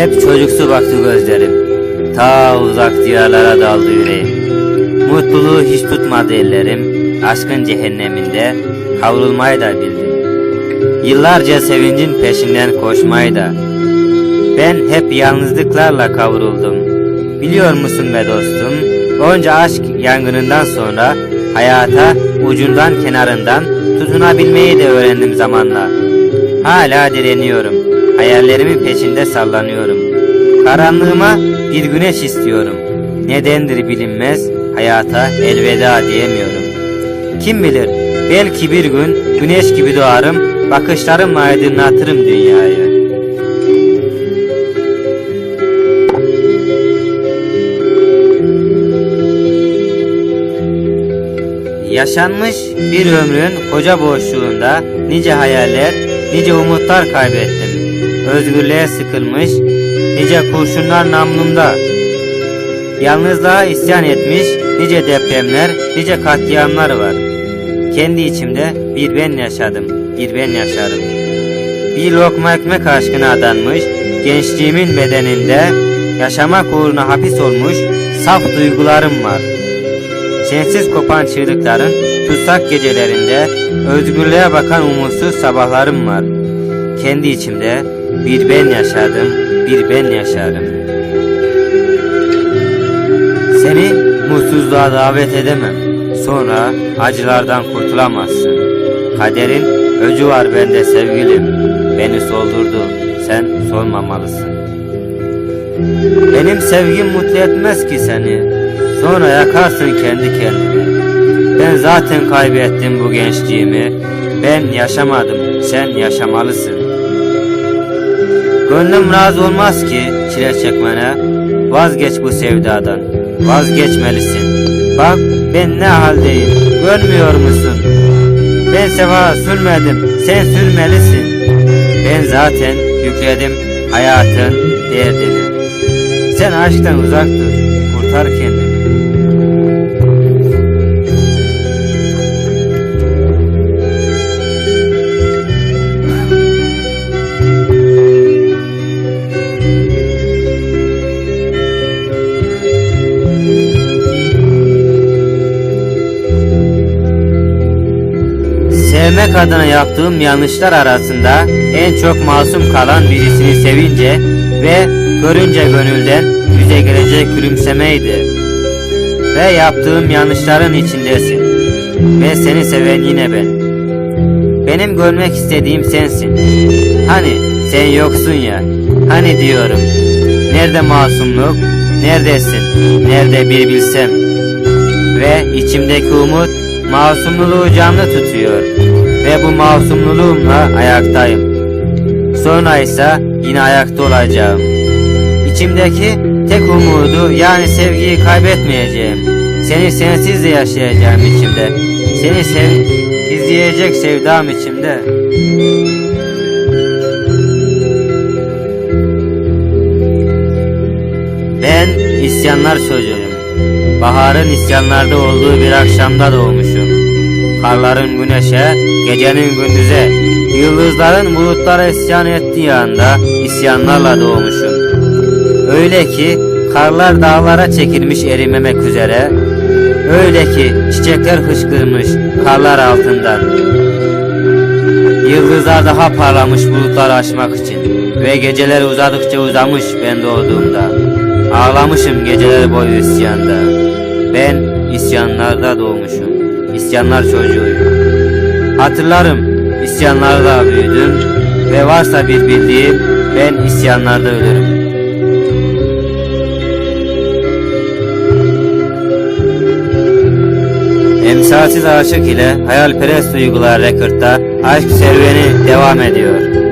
Hep çocuksu baktı gözlerim. Ta uzak diyarlara daldı yüreğim. Mutluluğu hiç tutmadı ellerim. Aşkın cehenneminde kavrulmayı da bildim. Yıllarca sevincin peşinden koşmayı da. Ben hep yalnızlıklarla kavruldum. Biliyor musun be dostum? Onca aşk yangınından sonra hayata ucundan kenarından tutunabilmeyi de öğrendim zamanla. Hala direniyorum. Hayallerimin peşinde sallanıyorum. Karanlığıma bir güneş istiyorum. Nedendir bilinmez hayata elveda diyemiyorum. Kim bilir belki bir gün güneş gibi doğarım, bakışlarımla aydınlatırım dünyayı. Yaşanmış bir ömrün koca boşluğunda nice hayaller, nice umutlar kaybettim. Özgürlüğe sıkılmış, nice kurşunlar namlumda. Yalnızlığa isyan etmiş nice depremler, nice katliamlar var. Kendi içimde bir ben yaşadım, bir ben yaşarım. Bir lokma ekmek aşkına adanmış, gençliğimin bedeninde yaşamak uğruna hapis olmuş saf duygularım var. Sensiz kopan çığlıkların tutsak gecelerinde özgürlüğe bakan umutsuz sabahlarım var. Kendi içimde bir ben yaşadım, bir ben yaşarım. Seni mutsuzluğa davet edemem. Sonra acılardan kurtulamazsın. Kaderin öcü var bende sevgilim. Beni soldurdu, sen solmamalısın. Benim sevgim mutlu etmez ki seni. Sonra yakarsın kendi kendini. Ben zaten kaybettim bu gençliğimi. Ben yaşamadım, sen yaşamalısın. Gönlüm razı olmaz ki çile çekmene. Vazgeç bu sevdadan, vazgeçmelisin. Bak ben ne haldeyim, görmüyor musun? Ben sefa sürmedim, sen sürmelisin. Ben zaten yükledim hayatın derdini. Sen aşktan uzak dur, kurtar kendini. Sevmek adına yaptığım yanlışlar arasında en çok masum kalan birisini sevince ve görünce gönülden yüze gelecek gülümsemeydi. Ve yaptığım yanlışların içindesin. Ve seni seven yine ben. Benim görmek istediğim sensin. Hani sen yoksun ya. Hani diyorum. Nerede masumluk? Neredesin? Nerede bir bilsem. Ve içimdeki umut masumluluğu canlı tutuyor. Ve bu masumluluğumla ayaktayım. Sonra ise yine ayakta olacağım. İçimdeki tek umudu yani sevgiyi kaybetmeyeceğim. Seni sensiz de yaşayacağım içimde. Seni sev izleyecek sevdam içimde. Ben isyanlar çocuğuyum. Baharın isyanlarda olduğu bir akşamda doğmuşum. Karların güneşe, gecenin gündüze, yıldızların bulutlara isyan ettiği anda isyanlarla doğmuşum. Öyle ki karlar dağlara çekilmiş erimemek üzere, öyle ki çiçekler hışkırmış karlar altından. Yıldızlar daha parlamış bulutları aşmak için ve geceler uzadıkça uzamış ben doğduğumda. Ağlamışım geceler boyu isyanda. Ben isyanlarda doğmuşum. İsyanlar çocuğuyum. Hatırlarım isyanlarda büyüdüm ve varsa bir bildiğim ben isyanlarda ölürüm. Emsalsiz aşık ile hayalperest duygular rekırtta aşk serüveni devam ediyor.